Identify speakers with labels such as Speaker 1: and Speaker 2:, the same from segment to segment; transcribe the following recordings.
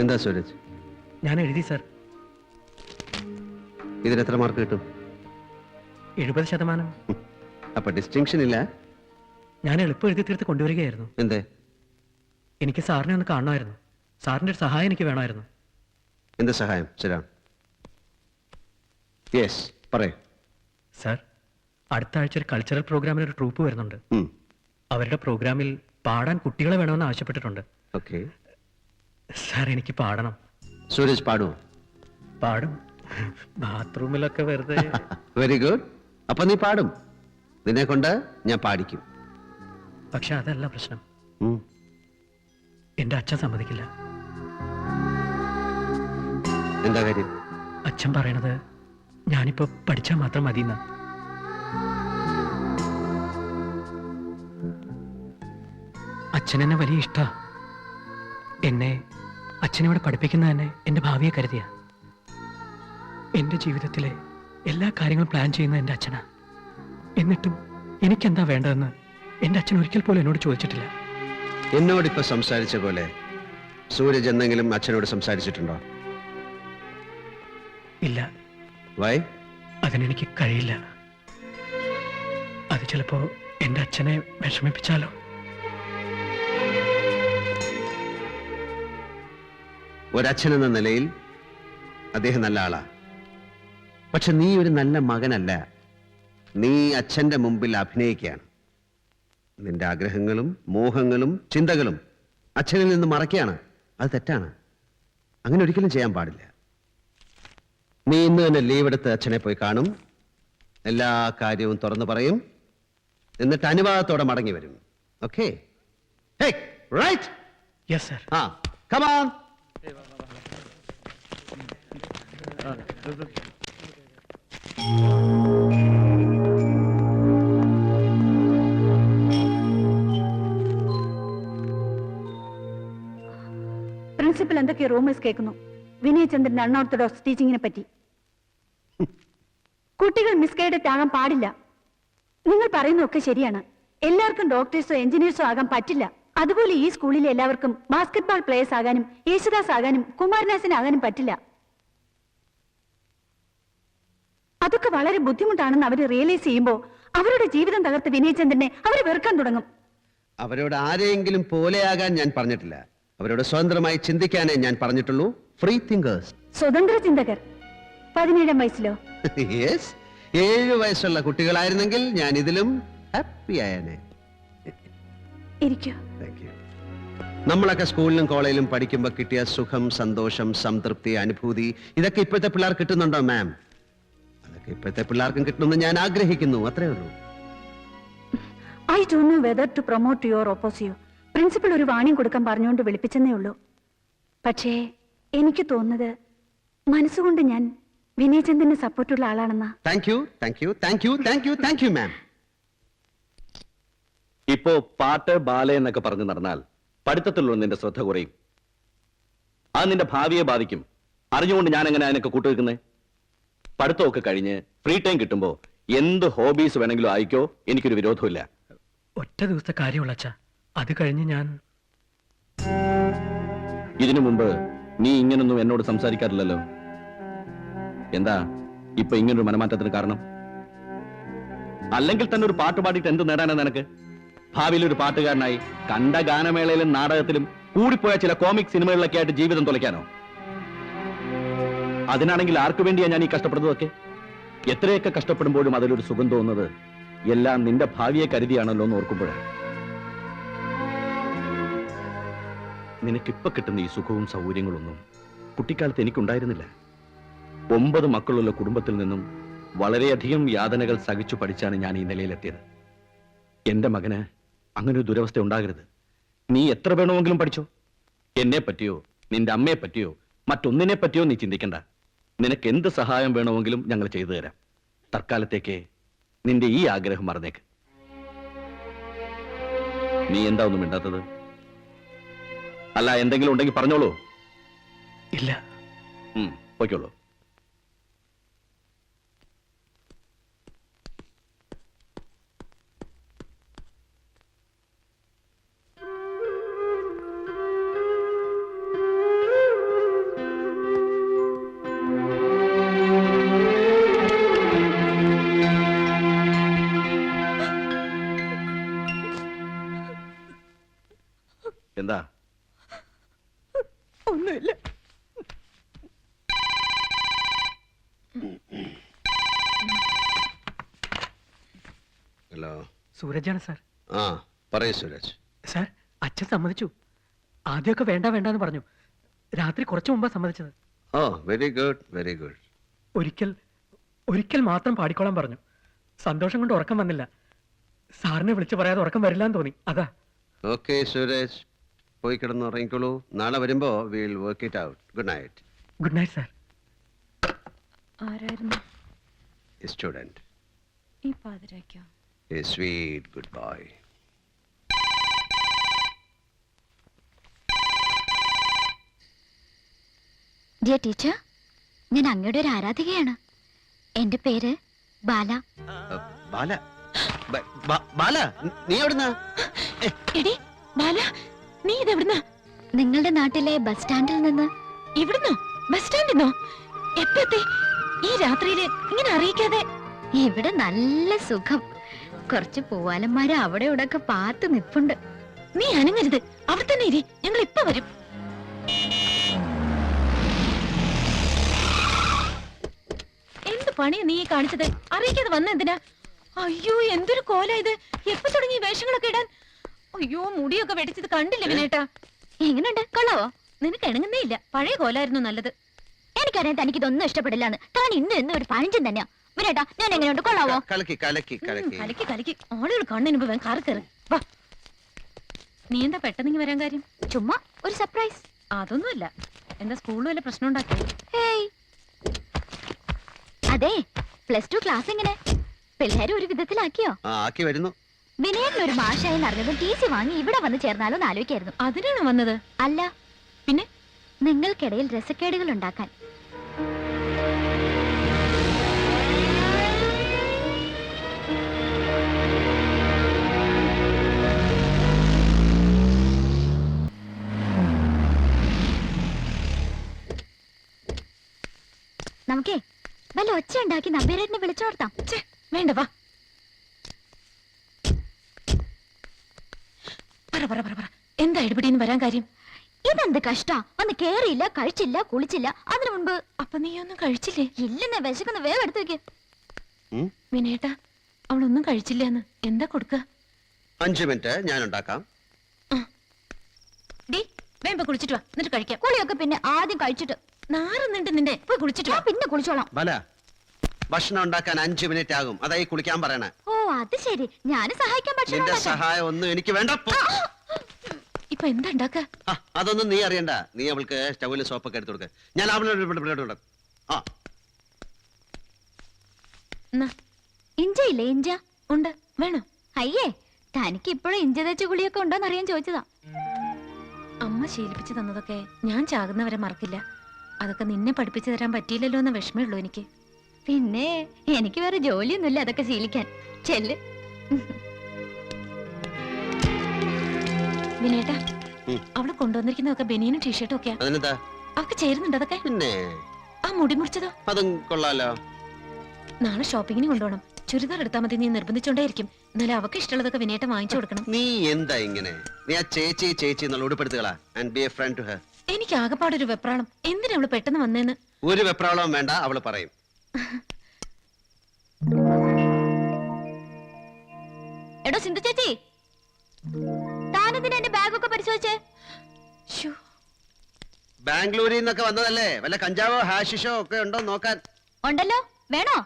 Speaker 1: എന്താ സൂരജ്?
Speaker 2: ഞാൻ എഴുതി സർ.
Speaker 1: ഇതിന് എത്ര മാർക്ക് കിട്ടും?
Speaker 2: എഴുപത് ശതമാനം.
Speaker 1: അപ്പൊ ഡിസ്റ്റിങ്ഷൻ ഇല്ല?
Speaker 2: ഞാൻ എളുപ്പം എഴുതി തീർത്ത് കൊണ്ടുവരികയായിരുന്നു.
Speaker 1: എന്തേ?
Speaker 2: എനിക്ക് സാറിനെ ഒന്ന് കാണണമായിരുന്നു. സാറിന്റെ ഒരു സഹായം എനിക്ക് വേണമായിരുന്നു.
Speaker 1: എന്ത് സഹായം? ശരാം. യെസ് പറയൂ.
Speaker 2: സർ അടുത്ത ആഴ്ച ഒരു കൾച്ചറൽ പ്രോഗ്രാമിന് ഒരു ട്രൂപ്പ് വരുന്നുണ്ട്. അവരുടെ പ്രോഗ്രാമിൽ പാടാൻ കുട്ടികളെ വേണമെന്ന് ആവശ്യപ്പെട്ടിട്ടുണ്ട്.
Speaker 1: ഓക്കെ
Speaker 2: സാർ എനിക്ക് പാടണം.
Speaker 1: സുരേഷ് പാടുമോ
Speaker 2: പാടും. ബാത്റൂമിലൊക്കെ വെറുതെ.
Speaker 1: വെരി ഗുഡ് അപ്പൊ നീ പാടും. നിന്നെ കൊണ്ട് ഞാൻ പാടിക്കും.
Speaker 2: പക്ഷെ അതല്ല പ്രശ്നം. എന്റെ അച്ഛൻ സമ്മതിക്കില്ല.
Speaker 1: എന്താ കാര്യം?
Speaker 2: അച്ഛൻ പറയണത് ഞാനിപ്പോ പഠിച്ചാൽ മാത്രം മതി എന്നാ അച്ഛനെന്നെ വലിയ ഇഷ്ട. എന്നെ അച്ഛനിവിടെ പഠിപ്പിക്കുന്ന തന്നെ എന്റെ ഭാവിയെ കരുതിയ. എന്റെ ജീവിതത്തിലെ എല്ലാ കാര്യങ്ങളും പ്ലാൻ ചെയ്യുന്നത് എന്റെ അച്ഛനാ. എന്നിട്ടും എനിക്കെന്താ വേണ്ടതെന്ന് എന്റെ അച്ഛൻ ഒരിക്കൽ പോലും എന്നോട് ചോദിച്ചിട്ടില്ല.
Speaker 1: എന്നോടിപ്പോ സംസാരിച്ച പോലെ സൂരജ് എന്തെങ്കിലും അച്ഛനോട് സംസാരിച്ചിട്ടുണ്ടോ?
Speaker 2: ഇല്ല.
Speaker 1: വൈ?
Speaker 2: അതിനെനിക്ക് കഴിയില്ല. അത് ചിലപ്പോ എന്റെ അച്ഛനെ വിഷമിപ്പിച്ചാലോ?
Speaker 1: ഒരച്ഛൻ എന്ന നിലയിൽ അദ്ദേഹം നല്ല ആളാ. പക്ഷെ നീ ഒരു നല്ല മകനല്ല. നീ അച്ഛന്റെ മുമ്പിൽ അഭിനയിക്കുകയാണ്. നിന്റെ ആഗ്രഹങ്ങളും മോഹങ്ങളും ചിന്തകളും അച്ഛനിൽ നിന്ന് മറക്കുകയാണ് അത് തെറ്റാണ്. അങ്ങനെ ഒരിക്കലും ചെയ്യാൻ പാടില്ല. നീ ഇന്ന് തന്നെ ലീവ് എടുത്ത് അച്ഛനെ പോയി കാണും. എല്ലാ കാര്യവും തുറന്നു പറയും. എന്നിട്ട് അനുവാദത്തോടെ മടങ്ങി വരും. ഓക്കെ റൈറ്റ്
Speaker 2: യെസ് സർ
Speaker 1: ആ കമാൻ
Speaker 3: പ്രിൻസിപ്പൽ എന്തൊക്കെ റൂമേഴ്സ് കേൾക്കുന്നു. വിനയചന്ദ്രന്റെ അൺഓർത്തഡോക്സ് ടീച്ചിങ്ങിനെ പറ്റി. കുട്ടികൾ മിസ്ഗൈഡഡ് ആകാൻ പാടില്ല. നിങ്ങൾ പറയുന്നതൊക്കെ ശരിയാണ്. എല്ലാവർക്കും ഡോക്ടേഴ്സോ എഞ്ചിനീയേഴ്സോ ആകാൻ പറ്റില്ല. അതുപോലെ ഈ സ്കൂളിലെ എല്ലാവർക്കും ബാസ്കറ്റ്ബോൾ പ്ലേയേഴ്സ് ആകാനും യേശുദാസ് ആകാനും കുമാരനാസിനാകാനും പറ്റില്ല. അതൊക്കെ വളരെ ബുദ്ധിമുട്ടാണെന്ന് അവർ റിയലൈസ് ചെയ്യുമ്പോൾ അവരുടെ ജീവിതം തകർത്ത് വിനയചന്ദ്രനെ അവർ വെറുക്കാൻ തുടങ്ങും.
Speaker 1: അവരോട് ആരെയെങ്കിലും പോലെയാകാൻ ഞാൻ പറഞ്ഞിട്ടില്ല. അവരോട് സ്വതന്ത്രമായി ചിന്തിക്കാനേ ഞാൻ പറഞ്ഞിട്ടുള്ളൂ. ഫ്രീ തിങ്കേഴ്സ്
Speaker 3: സ്വതന്ത്ര ചിന്തകർ. പതിനേഴാം വയസ്സിലോ?
Speaker 1: യെസ് ഏഴു വയസ്സുള്ള കുട്ടികളായിരുന്നെങ്കിൽ ഞാൻ ഇതിലും ഹാപ്പി ആയേനെ.
Speaker 3: ഇരിക്കൂ.
Speaker 1: നമ്മളൊക്കെ സ്കൂളിലും കോളേജിലും പഠിക്കുമ്പോൾ കിട്ടിയ സുഖം സന്തോഷം സംതൃപ്തി അനുഭൂതി ഇതൊക്കെ ഇപ്പോഴത്തെ പിള്ളേർ കിട്ടുന്നുണ്ടോ മാം അതൊക്കെ ഇപ്പോഴത്തെ പിള്ളേർക്കും കിട്ടണമെന്ന് ഞാൻ ആഗ്രഹിക്കുന്നു. അത്രേ ഉള്ളൂ.
Speaker 3: I don't know whether to promote your opposition principal ഒരു വാണിംഗ് കൊടുക്കാൻ പറഞ്ഞുകൊണ്ട് വിളിപ്പിച്ചെന്നേ ഉള്ളൂ. പക്ഷേ എനിക്ക് തോന്നുന്നത് മനസ്സുകൊണ്ട് ഞാൻ വിനയചന്ദ്രന് സപ്പോർട്ടുള്ള ആളാണെന്നാ.
Speaker 1: Thank you thank you thank you thank you thank you ma'am
Speaker 4: ഇപ്പോ പാട്ട് ബാല എന്നൊക്കെ പറഞ്ഞു നടന്നാൽ പഠിത്തത്തിലുള്ള നിന്റെ ശ്രദ്ധ കുറയും. അത് നിന്റെ ഭാവിയെ ബാധിക്കും. അറിഞ്ഞുകൊണ്ട് ഞാൻ എങ്ങനെ അതിനൊക്കെ കൂട്ടുവെക്കുന്നേ പഠിത്തമൊക്കെ കഴിഞ്ഞ് ഫ്രീ ടൈം കിട്ടുമ്പോ എന്ത് ഹോബീസ് വേണമെങ്കിലും ആയിക്കോ എനിക്കൊരു വിരോധമില്ല
Speaker 2: ഒറ്റ ദിവസത്തെ കാര്യമുള്ള അച്ഛ. അത് കഴിഞ്ഞ് ഞാൻ
Speaker 4: ഇതിനു മുമ്പ് നീ ഇങ്ങനൊന്നും എന്നോട് സംസാരിക്കാറില്ലല്ലോ. എന്താ ഇപ്പൊ ഇങ്ങനൊരു മനമാറ്റത്തിന് കാരണം? അല്ലെങ്കിൽ തന്നെ ഒരു പാട്ട് പാടിയിട്ട് എന്ത് നേടാനാ നിനക്ക്? ഭാവിയിൽ ഒരു പാട്ടുകാരനായി കണ്ട ഗാനമേളയിലും നാടകത്തിലും കൂടിപ്പോയ ചില കോമിക് സിനിമകളിലൊക്കെ ആയിട്ട് ജീവിതം തുലയ്ക്കാനോ അതിനാണെങ്കിൽ ആർക്കു വേണ്ടിയാ ഞാൻ ഈ കഷ്ടപ്പെടുന്നതൊക്കെ? എത്രയൊക്കെ കഷ്ടപ്പെടുമ്പോഴും അതിലൊരു സുഖം തോന്നുന്നത് എല്ലാം നിന്റെ ഭാവിയെ കരുതിയാണല്ലോ എന്ന് ഓർക്കുമ്പോഴാണ് നിനക്കിപ്പൊ കിട്ടുന്ന ഈ സുഖവും സൗകര്യങ്ങളൊന്നും കുട്ടിക്കാലത്ത് എനിക്കുണ്ടായിരുന്നില്ല. ഒമ്പത് മക്കളുള്ള കുടുംബത്തിൽ നിന്നും വളരെയധികം യാതനകൾ സഹിച്ചു പഠിച്ചാണ് ഞാൻ ഈ നിലയിലെത്തിയത്. എന്റെ മകന് അങ്ങനെ ഒരു ദുരവസ്ഥ ഉണ്ടാകരുത്. നീ എത്ര വേണമെങ്കിലും പഠിച്ചോ. എന്നെ പറ്റിയോ നിന്റെ അമ്മയെ പറ്റിയോ മറ്റൊന്നിനെ പറ്റിയോ നീ ചിന്തിക്കണ്ട. നിനക്ക് എന്ത് സഹായം വേണമെങ്കിലും ഞങ്ങൾ ചെയ്തു തരാം. തൽക്കാലത്തേക്ക് നിന്റെ ഈ ആഗ്രഹം മറന്നേക്ക്. നീ എന്താ ഒന്നും മിണ്ടാത്തത്? അല്ല എന്തെങ്കിലും ഉണ്ടെങ്കിൽ പറഞ്ഞോളൂ.
Speaker 2: ഇല്ല.
Speaker 4: എന്താ? ഒന്നുമില്ല. ഹലോ.
Speaker 2: സൂരജാണ് സാർ.
Speaker 1: ആ പറയൂ സൂരജ്.
Speaker 2: സാർ അച്ഛൻ സമ്മതിച്ചു. ആദ്യമൊക്കെ വേണ്ട വേണ്ടെന്ന് പറഞ്ഞു. രാത്രി കുറച്ച് മുമ്പാണ് സമ്മതിച്ചത്.
Speaker 1: Oh very good very good.
Speaker 2: ഒരിക്കൽ ഒരിക്കൽ മാത്രം പാടിക്കോളാൻ പറഞ്ഞു. സന്തോഷം കൊണ്ട് ഉറക്കം വന്നില്ല. സാറിനെ വിളിച്ചു പറയാതെ ഉറക്കം വരില്ല തോന്നി. അതാ.
Speaker 1: ഓക്കെ സുരേഷ് പോയി കിടന്ന് ഉറങ്ങിക്കോളൂ. നാളെ വരുമ്പോ will work it out good night
Speaker 2: good night sir
Speaker 3: ആരായിരുന്നു?
Speaker 1: സ്റ്റുഡന്റ്
Speaker 3: ഈ പാതിരാക്കോ
Speaker 1: a sweet good boy
Speaker 5: dear teacher ഞാൻ അങ്ങയുടെ ഒരു ആരാധികയാണ്. എന്റെ പേര് ബാല.
Speaker 1: ബാല? ബ- ബ- ബാല നീ എവിടുന്നാ?
Speaker 5: എടി ബാല നീ ഇതെവിടുന്ന? നിങ്ങളുടെ നാട്ടിലെ ബസ് സ്റ്റാൻഡിൽ നിന്ന്. ഇവിടുന്നോ? ബസ് സ്റ്റാൻഡിൽ നിന്നോ എപ്പത്തെ? ഈ രാത്രിയിൽ ഇങ്ങനെ അറിയിക്കാതെ. ഇവിടെ നല്ല സുഖം. കുറച്ച് പൂവാലന്മാര് അവിടെ ഇവിടെ ഒക്കെ പാത്ത് നിപ്പുണ്ട്. നീ അനങ്ങരുത്. അവിടെ തന്നെ ഇരി. ഞങ്ങൾ ഇപ്പൊ വരും. എന്ത് പണിയാ നീ ഈ കാണിച്ചത്? അറിയിക്കാതെ വന്ന എന്തിനാ? അയ്യോ എന്തൊരു കോല ഇത്. എപ്പൊ തുടങ്ങി ഈ വേഷങ്ങളൊക്കെ ഇടാൻ? അയ്യോ മുടിയൊക്കെ വെടിച്ചത് കണ്ടില്ല വിനേട്ടാ? എങ്ങനെയുണ്ട് കൊള്ളാവോ? നിനക്ക് ഇണങ്ങുന്നേ ഇല്ല. പഴയ കോലായിരുന്നു നല്ലത്. എനിക്കറിയാം തനിക്ക് ഇതൊന്നും ഇഷ്ടപ്പെടില്ലാന്ന്. താൻ ഇന്നും ഇന്നും ഒരു പഴഞ്ചൻ തന്നെയാ. വിനേട്ടാ ഞാൻ എങ്ങനെയുണ്ട്? കൊള്ളാവോ?
Speaker 1: കലക്കി കലക്കി കലക്കി.
Speaker 5: കലക്കി കലക്കി. ആളുകൾ കണ്ണിന് മുമ്പ് വേഗം കാറി കയറി. വാ. നീ എന്താ പെട്ടെന്ന് വരാൻ കാര്യം? ചുമ്മാ ഒരു സർപ്രൈസ് അതൊന്നുമല്ല. എന്താ സ്കൂളിൽ വല്ല പ്രശ്നം ഉണ്ടാക്കി ഹേയ് അതെ പ്ലസ് ടു ക്ലാസ് എങ്ങനെ? പിള്ളേരെ ഒരു വിധത്തിലാക്കിയോ?
Speaker 1: ആക്കി വരുന്നു.
Speaker 5: വിനയനിൽ ഒരു മാഷായി നടന്നതും ടി സി വാങ്ങി ഇവിടെ വന്ന് ചേർന്നാലോ എന്ന് ആലോചിക്കായിരുന്നു. അതിനാണ് വന്നത്? അല്ല. പിന്നെ? നിങ്ങൾക്കിടയിൽ രസക്കേടുകൾ ഉണ്ടാക്കാൻ. നമുക്കേ വല്ല ഒച്ച ഉണ്ടാക്കി നമ്പേരേട്ടിനെ വിളിച്ചോർത്താം. വേണ്ട വാ. പറ പറ പറ എന്താ ഇടപെടിന്ന് വരാൻ കാര്യം? ഇതെന്ത് കഷ്ടാ? വന്ന് കേറിയില്ല കഴിച്ചില്ല കുളിച്ചില്ല. അതിനു മുൻപ് അപ്പൊ നീ ഒന്നും കഴിച്ചില്ലേ? ഇല്ലെന്നെ വിശക്കുന്ന. വേഗം എടുത്തു വെക്ക്? വിനേട്ടാ അവളൊന്നും കഴിച്ചില്ല എന്ന് എന്താ കൊടുക്ക?
Speaker 1: അഞ്ച് മിനിറ്റ് ഞാൻ ഉണ്ടാക്കാം
Speaker 5: ഡി വേമ്പ കുളിച്ചിട്ട് വാ. എന്നിട്ട് കഴിക്കാം. കുളിയൊക്കെ പിന്നെ ആദ്യം കഴിച്ചിട്ട്. നാറുന്നുണ്ട് നിന്റെ പോയി കുളിച്ചിട്ട് വാ. പിന്നെ കുളിച്ചോളാം.
Speaker 1: ഭക്ഷണം ഉണ്ടാക്കാൻ അഞ്ചു മിനിറ്റ് ആകും. അതായി കുളിക്കാൻ പറയണേ.
Speaker 5: ഓ അത് ശരി. ഞാൻ സഹായിക്കാൻ
Speaker 1: നിന്റെ
Speaker 5: പക്ഷേ
Speaker 1: സഹായം ഒന്നും എനിക്ക് വേണ്ട. പോ.
Speaker 5: ഇപ്പൊ എന്താ ഉണ്ടാക്ക?
Speaker 1: ആ, അതൊന്നും നീ അറിയണ്ട. നീ അവൾക്ക് സ്റ്റൗവിൽ സോപ്പൊക്കെ എടുത്തു കൊടുക്ക. ഞാൻ അവളോട് ഇവിടെ- ഇവിടെ- ആ.
Speaker 5: ഇഞ്ച ഇല്ലേ ഇഞ്ച? ഉണ്ട് വേണോ? അയ്യേ തനിക്ക് ഇപ്പോഴും ഇഞ്ച തേച്ച ഗുളിയൊക്കെ ഉണ്ടോന്ന് അറിയാൻ ചോദിച്ചതാ. അമ്മ ശീലിപ്പിച്ചു തന്നതൊക്കെ ഞാൻ ചാകുന്നവരെ മറക്കില്ല. അതൊക്കെ നിന്നെ പഠിപ്പിച്ചു തരാൻ പറ്റിയില്ലല്ലോ എന്ന വിഷമേ ഉള്ളൂ എനിക്ക്. പിന്നെ എനിക്ക് വേറെ ജോലിയൊന്നുമില്ല അതൊക്കെ ശീലിക്കാൻ. ചെല്ല്. വിനേട്ടാ. അവൾ കൊണ്ടുവന്നിരിക്കുന്നതൊക്കെ ബനിയനും ടീഷർട്ടും ഒക്കെയാ.
Speaker 1: അതിനെന്താ?
Speaker 5: അവക്ക് ചേരുന്നുണ്ട് അതൊക്കെ.
Speaker 1: പിന്നെ?
Speaker 5: ആ മുടി മുറിച്ചതോ?
Speaker 1: അതും കൊള്ളാലോ.
Speaker 5: നാളെ ഷോപ്പിങ്ങിന് കൊണ്ടുപോകണം. ചുരിദാർ എടുത്താൽ മതി നീ നിർബന്ധിച്ചോണ്ടേയിരിക്കും. എന്നാലും അവക്ക് ഇഷ്ടമുള്ളതൊക്കെ വിനേട്ടം വാങ്ങിച്ചു കൊടുക്കണം.
Speaker 1: നീ എന്താ ഇങ്ങനെ? നീ ആ ചേച്ചി ചേച്ചി എന്നുള്ള ഉടുപ്പെടുത്തുകളാ. And be a friend to her
Speaker 5: എനിക്ക് ആകെപ്പാടൊരു വെപ്രാളം. എന്തിനാ അവൾ പെട്ടെന്ന് വന്നേന്ന്?
Speaker 1: ഒരു വെപ്രാളവും വേണ്ട അവൾ പറയും.
Speaker 5: എടോ സിന്ധു ചേച്ചി. താനെന്തിനാ എന്റെ ബാഗൊക്കെ പരിശോധിച്ചേ. ശ്ശോ,
Speaker 1: ബാംഗ്ലൂരിൽ നിന്നൊക്കെ വന്നതല്ലേ? വല്ല കഞ്ചാവോ ഹാഷിഷോ ഒക്കെ ഉണ്ടോ നോക്കാൻ.
Speaker 5: ഉണ്ടല്ലോ. വേണോ?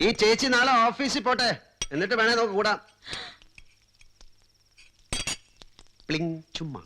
Speaker 1: ഈ ചേച്ചി നാളെ ഓഫീസിൽ പോട്ടെ. എന്നിട്ട് വേണേ നോക്ക് കൂടാം. പ്ലിങ് ചുമ്മാ.